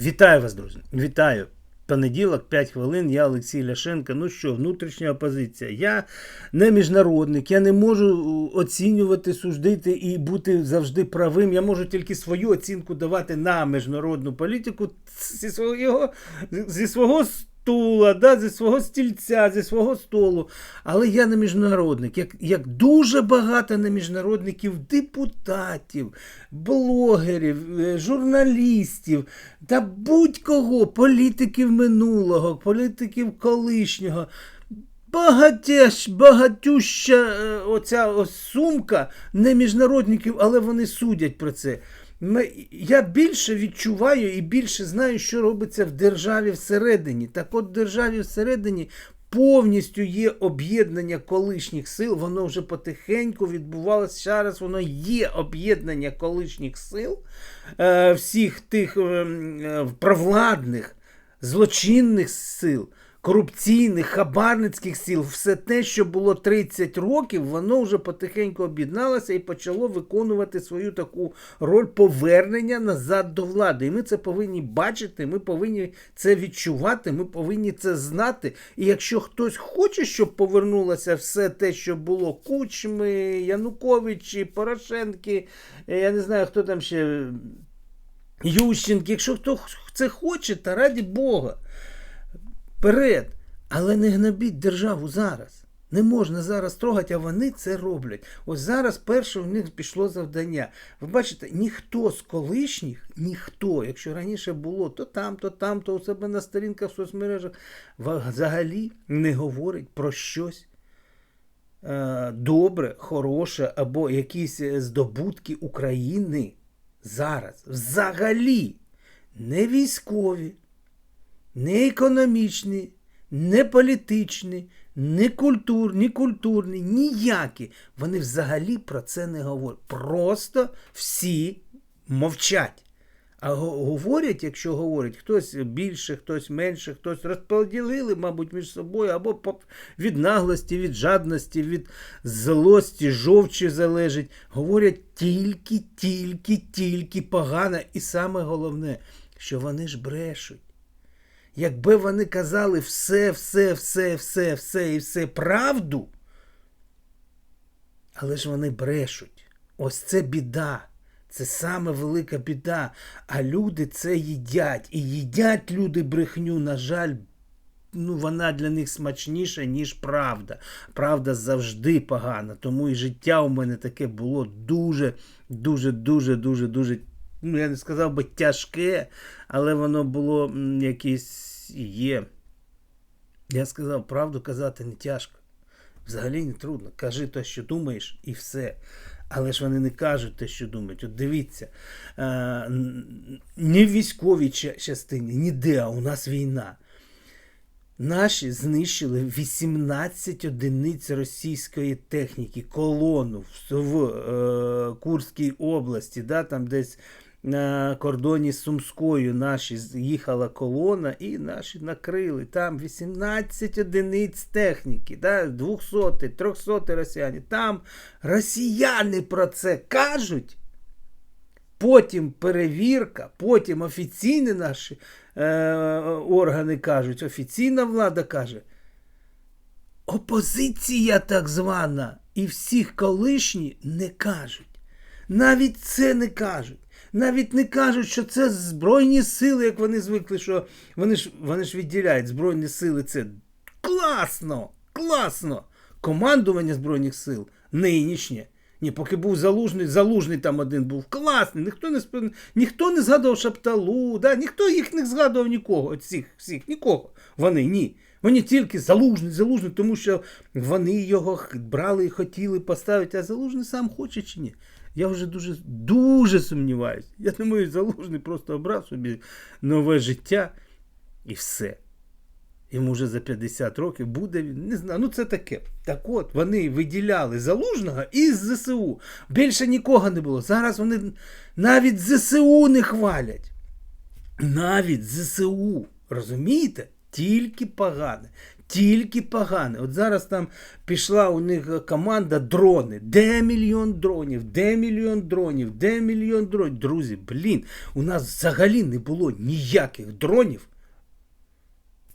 Вітаю вас, друзі. Вітаю. Понеділок, 5 хвилин, я Олексій Ляшенко. Ну що, внутрішня опозиція. Я не міжнародник, я не можу оцінювати, судити і бути завжди правим. Я можу тільки свою оцінку давати на міжнародну політику зі свого, зі свого стула, да, зі свого стільця, зі свого столу. Але я не міжнародник, як, як дуже багато не міжнародників, депутатів, блогерів, е, журналістів та будь-кого, політиків минулого, політиків колишнього. Багатящ, багатюща е, оця сумка не міжнародників, але вони судять про це. Я більше відчуваю і більше знаю, що робиться в державі всередині. Так от в державі всередині повністю є об'єднання колишніх сил, воно вже потихеньку відбувалося. Зараз воно є об'єднання колишніх сил, е, всіх тих ем, е, провладних, злочинних сил, корупційних, хабарницьких сил, все те, що було 30 років, воно вже потихеньку об'єдналося і почало виконувати свою таку роль повернення назад до влади. І ми це повинні бачити, ми повинні це відчувати, ми повинні це знати. І якщо хтось хоче, щоб повернулося все те, що було Кучми, Януковичі, Порошенки, е, я не знаю, хто там ще. Ющенки, якщо хто це хоче, та раді Бога. Вперед. Але не гнобіть державу зараз. Не можна зараз трогати, а вони це роблять. Ось зараз перше в них пішло завдання. Ви бачите, ніхто з колишніх, ніхто, якщо раніше було то там, то там, то у себе на сторінках в соцмережах, взагалі не говорить про щось е, добре, хороше або якісь е, здобутки України зараз. Взагалі не військові, не економічні, не політичні, не культурні, культурні, ніякі. Вони взагалі про це не говорять. Просто всі мовчать. А говорять, якщо говорять, хтось більше, хтось менше, хтось розподілили, мабуть, між собою, або від наглості, від жадності, від злості, жовчі залежить. Говорять тільки, тільки, тільки погано. І саме головне, що вони ж брешуть. Якби вони казали все, все, все, все, все і все правду, але ж вони брешуть. Ось це біда. Це саме велика біда. А люди це їдять. І їдять люди брехню, на жаль, ну, вона для них смачніша, ніж правда. Правда завжди погана. Тому і життя у мене таке було дуже, дуже, дуже, дуже, дуже. Ну, я не сказав би тяжке, але воно було якесь є. Я сказав, правду казати не тяжко. Взагалі не трудно. Кажи те, що думаєш, і все. Але ж вони не кажуть те, що думають. От дивіться, е, ні в військовій частині, ніде, а у нас війна. Наші знищили 18 одиниць російської техніки, колону в, в е, Курській області, да, там десь на кордоні з Сумською наші їхала колона і наші накрили. Там 18 одиниць техніки, да, 200, 300 росіяни. Там росіяни про це кажуть. Потім перевірка, потім офіційні наші е, органи кажуть, офіційна влада каже. Опозиція так звана і всіх колишні не кажуть. Навіть це не кажуть. Навіть не кажуть, що це Збройні сили, як вони звикли, що вони ж, вони ж відділяють Збройні сили. Це класно! Класно! Командування Збройних сил нинішнє. Ні, поки був залужний, залужний там один був класний, ніхто не спи- ніхто не згадував Шапталу, да? ніхто їх не згадував нікого, от всіх, нікого. Вони ні. Вони тільки залужний, залужний, тому що вони його брали і хотіли поставити, а залужний сам хоче чи ні. Я вже дуже, дуже сумніваюся. Я думаю, залужний просто обрав собі нове життя і все. Йому вже за 50 років буде він, не знаю. Ну це таке. Так от, вони виділяли залужного із ЗСУ. Більше нікого не було. Зараз вони навіть ЗСУ не хвалять. Навіть ЗСУ. Розумієте? Тільки погане, Тільки погане. От зараз там пішла у них команда дрони. Де мільйон дронів? Де мільйон дронів? Де мільйон дронів? Друзі, блін, у нас взагалі не було ніяких дронів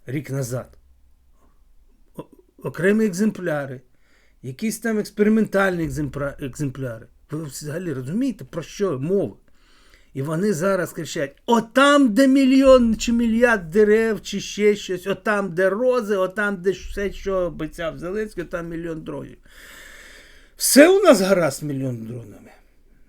рік назад. Окремі екземпляри, якісь там експериментальні екземпляри. Ви взагалі розумієте, про що мова? І вони зараз кричать: отам, де мільйон чи мільярд дерев, чи ще щось, отам, де рози, отам, де все, що обіцяв Зеленський, там мільйон дронів. Все у нас гаразд мільйон дронами.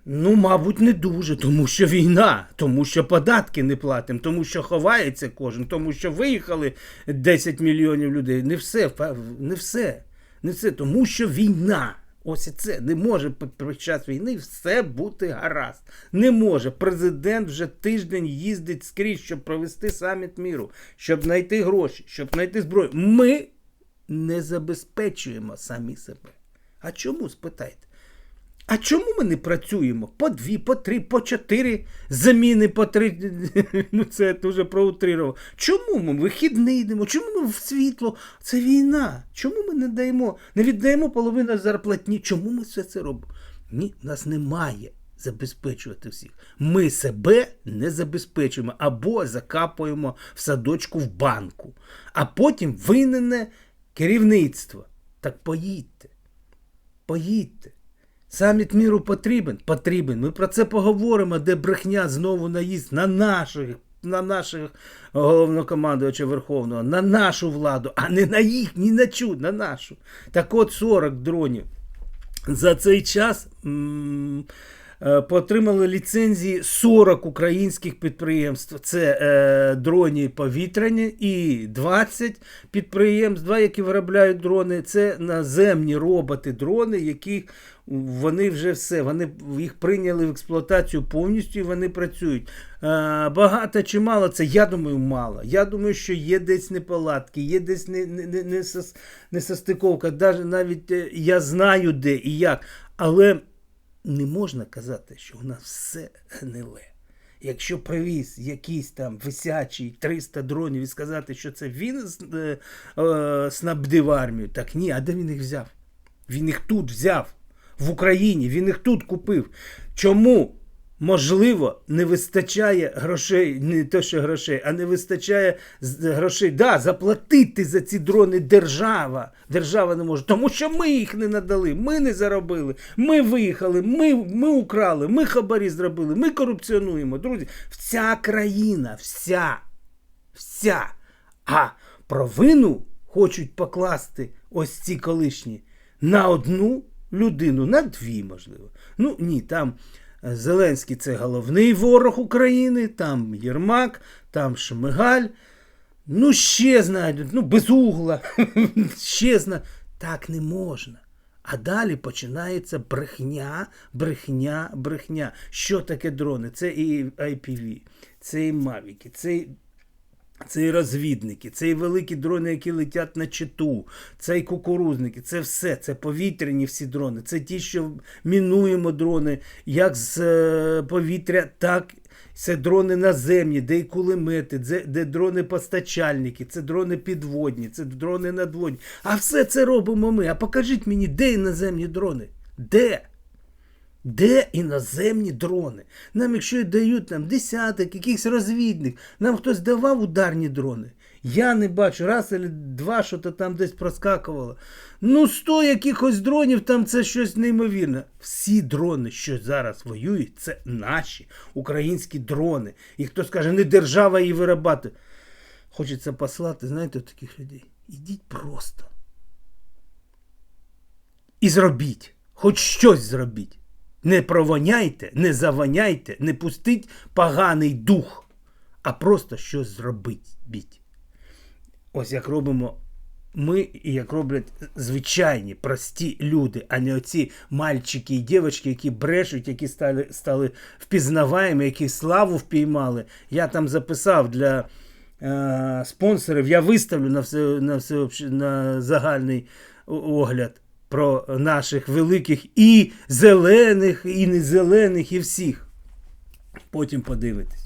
Ну, мабуть, не дуже, тому що війна, тому що податки не платимо, тому що ховається кожен, тому що виїхали 10 мільйонів людей. Не все, не все. Не все, тому що війна. Ось і це не може під час війни все бути гаразд. Не може. Президент вже тиждень їздить скрізь, щоб провести саміт міру, щоб знайти гроші, щоб знайти зброю. Ми не забезпечуємо самі себе. А чому спитайте? А чому ми не працюємо? По дві, по три, по чотири заміни, по три. Ну це я дуже проутрирував. Чому ми вихідний йдемо? Чому ми в світло? Це війна. Чому ми не даємо, не віддаємо половину зарплатні? Чому ми все це робимо? Ні, нас немає забезпечувати всіх. Ми себе не забезпечуємо або закапуємо в садочку в банку, а потім винене керівництво. Так поїдьте. Поїдьте. Саміт міру потрібен? Потрібен. Ми про це поговоримо, де брехня знову наїзд на наших, на наших головнокомандувача Верховного, на нашу владу, а не на їх, ні на чу, на нашу. Так от 40 дронів. За цей час м, потримали ліцензії 40 українських підприємств. Це е, дроні повітряні і 20 підприємств, два, які виробляють дрони. Це наземні роботи-дрони, які вони вже все, вони їх прийняли в експлуатацію повністю і вони працюють. Е, багато чи мало, це я думаю, мало. Я думаю, що є десь неполадки, є десь не, не, не, не, сос- несостиковка. Даже навіть е, я знаю де і як. Але не можна казати, що у нас все гниле. Якщо привіз якийсь там висячий 300 дронів і сказати, що це він е, е, снабдив армію, так ні, а де він їх взяв? Він їх тут взяв, в Україні, він їх тут купив. Чому? Можливо, не вистачає грошей, не те, що грошей, а не вистачає грошей. Да, заплатити за ці дрони держава. Держава не може, тому що ми їх не надали, ми не заробили, ми виїхали, ми, ми украли, ми хабарі зробили, ми корупціонуємо. Друзі, вся країна, вся, вся. А провину хочуть покласти ось ці колишні на одну людину, на дві, можливо. Ну ні, там Зеленський це головний ворог України, там Єрмак, там Шмигаль. Ну, ще знайдуть, ну, без ще зна. Так не можна. А далі починається брехня, брехня, брехня. Що таке дрони? Це і IPV, це і Мавіки, це і це і розвідники, це і великі дрони, які летять на читу, це і кукурузники, це все, це повітряні всі дрони, це ті, що мінуємо дрони, як з е, повітря, так це дрони наземні, де і кулемети, де, де дрони постачальники, це дрони підводні, це дрони надводні. А все це робимо ми. А покажіть мені, де іноземні дрони? Де? Де іноземні дрони? Нам, якщо й дають там десяток, якихось розвідник, нам хтось давав ударні дрони. Я не бачу, раз або два, що то там десь проскакувало. Ну, сто якихось дронів, там це щось неймовірне. Всі дрони, що зараз воюють, це наші українські дрони. І хто скаже, не держава її виробляти. Хочеться послати, знаєте, таких людей. Ідіть просто. І зробіть. Хоч щось зробіть. Не провоняйте, не завоняйте, не пустіть поганий дух, а просто щось зробіть. Ось як робимо ми і як роблять звичайні прості люди, а не оці мальчики і дівчатки, які брешуть, які стали, стали впізнаваємі, які славу впіймали. Я там записав для е, спонсорів, я виставлю на, все, на, все, на загальний огляд про наших великих і зелених, і незелених, і всіх. Потім подивитесь.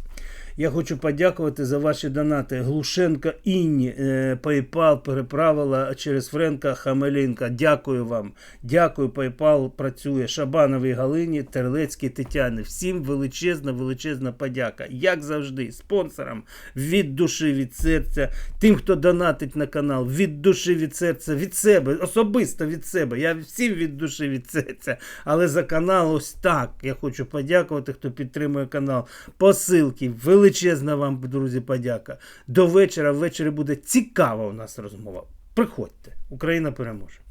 Я хочу подякувати за ваші донати. Глушенко Інні е, PayPal переправила через Френка Хамелінка. Дякую вам. Дякую, PayPal працює. Шабановій Галині, Терлецькій Тетяни. Всім величезна, величезна подяка. Як завжди, спонсорам від душі, від серця, тим, хто донатить на канал, від душі, від серця, від себе, особисто від себе. Я всім від душі, від серця. Але за канал ось так. Я хочу подякувати, хто підтримує канал. Посилки. Величезна вам, друзі, подяка. До вечора. Ввечері буде цікава у нас розмова. Приходьте. Україна переможе.